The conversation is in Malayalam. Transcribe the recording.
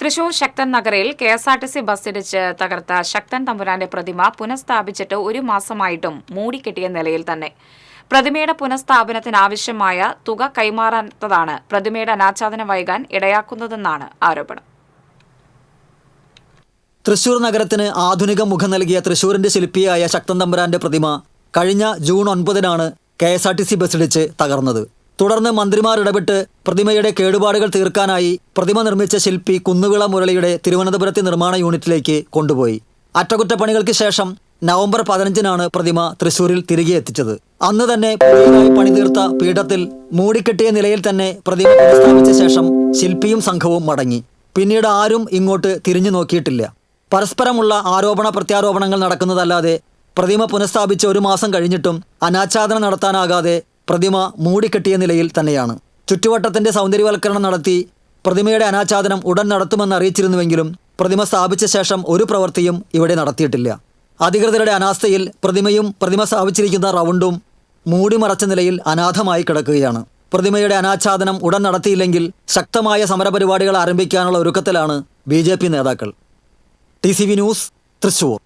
തൃശൂർ ശക്തൻ നഗറിൽ K S R T C ബസ്സിടിച്ച് തകർത്ത ശക്തൻ തമ്പുരാന്റെ പ്രതിമ പുനഃസ്ഥാപിച്ചിട്ട് ഒരു മാസമായിട്ടും മൂടിക്കെട്ടിയ നിലയിൽ തന്നെ. പ്രതിമയുടെ പുനഃസ്ഥാപനത്തിനാവശ്യമായ തുക കൈമാറാത്തതാണ് പ്രതിമയുടെ അനാച്ഛാദനം വൈകാൻ ഇടയാക്കുന്നതെന്നാണ് ആരോപണം. തൃശൂർ നഗരത്തിന് ആധുനിക മുഖം നൽകിയ തൃശൂരിന്റെ ശില്പിയായ ശക്തൻ തമ്പുരാന്റെ പ്രതിമ കഴിഞ്ഞ June ഒൻപതിനാണ് K S R T C ബസ്സിടിച്ച് തകർന്നത്. തുടർന്ന് മന്ത്രിമാർ ഇടപെട്ട് പ്രതിമയുടെ കേടുപാടുകൾ തീർക്കാനായി പ്രതിമ നിർമ്മിച്ച ശില്പി കുന്നുവിള മുരളിയുടെ തിരുവനന്തപുരത്തെ നിർമ്മാണ യൂണിറ്റിലേക്ക് കൊണ്ടുപോയി. അറ്റകുറ്റപ്പണികൾക്ക് ശേഷം നവംബർ പതിനഞ്ചിനാണ് പ്രതിമ തൃശൂരിൽ തിരികെ എത്തിച്ചത്. അന്ന് തന്നെ പുതിയതായി പണിതീർത്ത പീഠത്തിൽ മൂടിക്കെട്ടിയ നിലയിൽ തന്നെ പ്രതിമ പുനഃസ്ഥാപിച്ച ശേഷം ശില്പിയും സംഘവും മടങ്ങി. പിന്നീട് ആരും ഇങ്ങോട്ട് തിരിഞ്ഞു നോക്കിയിട്ടില്ല. പരസ്പരമുള്ള ആരോപണ പ്രത്യാരോപണങ്ങൾ നടക്കുന്നതല്ലാതെ പ്രതിമ പുനഃസ്ഥാപിച്ച് ഒരു മാസം കഴിഞ്ഞിട്ടും അനാച്ഛാദനം നടത്താനാകാതെ പ്രതിമ മൂടിക്കെട്ടിയ നിലയിൽ തന്നെയാണ്. ചുറ്റുവട്ടത്തിന്റെ സൗന്ദര്യവൽക്കരണം നടത്തി പ്രതിമയുടെ അനാച്ഛാദനം ഉടൻ നടത്തുമെന്ന് അറിയിച്ചിരുന്നുവെങ്കിലും പ്രതിമ സ്ഥാപിച്ച ശേഷം ഒരു പ്രവൃത്തിയും ഇവിടെ നടത്തിയിട്ടില്ല. അധികൃതരുടെ അനാസ്ഥയിൽ പ്രതിമയും പ്രതിമ സ്ഥാപിച്ചിരിക്കുന്ന റൗണ്ടും മൂടിമറച്ച നിലയിൽ അനാഥമായി കിടക്കുകയാണ്. പ്രതിമയുടെ അനാച്ഛാദനം ഉടൻ നടത്തിയില്ലെങ്കിൽ ശക്തമായ സമരപരിപാടികൾ ആരംഭിക്കാനുള്ള ഒരുക്കത്തിലാണ് ബി നേതാക്കൾ. T News Thrissur.